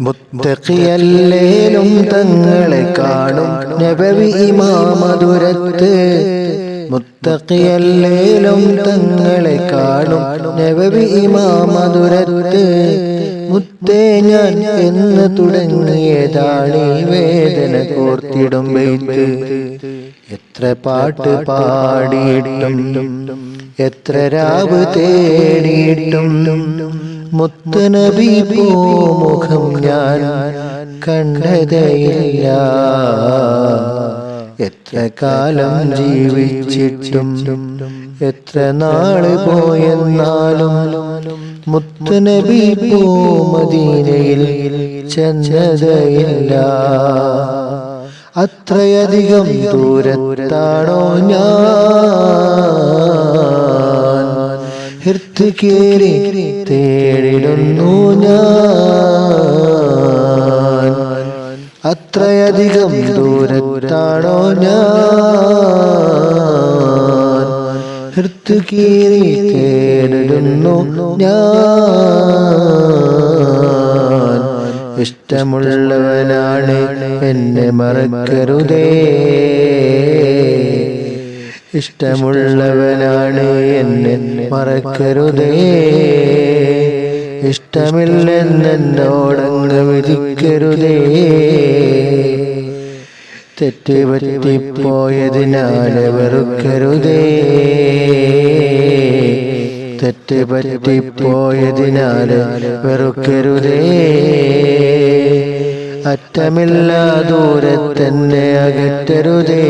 മുത്തഖിയല്ലേലും തങ്ങളെ കാണും നബവി ഇമാമധുരത്ത് മുത്തക്കിയല്ലേലും തങ്ങളെ കാണും നബവി ഇമാമധുരത്ത് മുത്തേ ഞാൻ എന്ന് തുടങ്ങിയതാണ് വേദന കോർത്തിടും എത്ര പാട്ട് പാടിയിട്ടും എത്ര രാവ് തേടിയിട്ടും മുത്തനബി പോ മുഖം ഞാൻ കണ്ടതയില്ല. എത്ര കാലം ജീവിച്ചിട്ടും എത്ര നാൾ പോയെന്നാലും മുത്തുനബി പോ മദീനയിൽ ചെന്നതയില്ല. അത്രയധികം ദൂരത്താണോ ഞാൻ? ഹൃത്ത് കേറി തേടിടുന്നു ഞാൻ. അത്രയധികം ദൂരത്താണോ ഞാൻ? എർത്ത് കീറി തേടിടുന്നു ഞാൻ. ഇഷ്ടമുള്ളവനാണ് എന്നെ മറക്കരുതേ. ഇഷ്ടമുള്ളവനാണ് എന്നെ മറക്കരുതേ. ഇഷ്ടമില്ലെന്നോടങ്ങ് വിധിക്കരുതേ തെറ്റ് പറ്റിപ്പോയതിനാൽ വെറുക്കരുതേ. തെറ്റ് പറ്റിപ്പോയതിനാൽ വെറുക്കരുതേ. അറ്റമില്ലാ ദൂരത്തന്നെ അകറ്റരുതേ.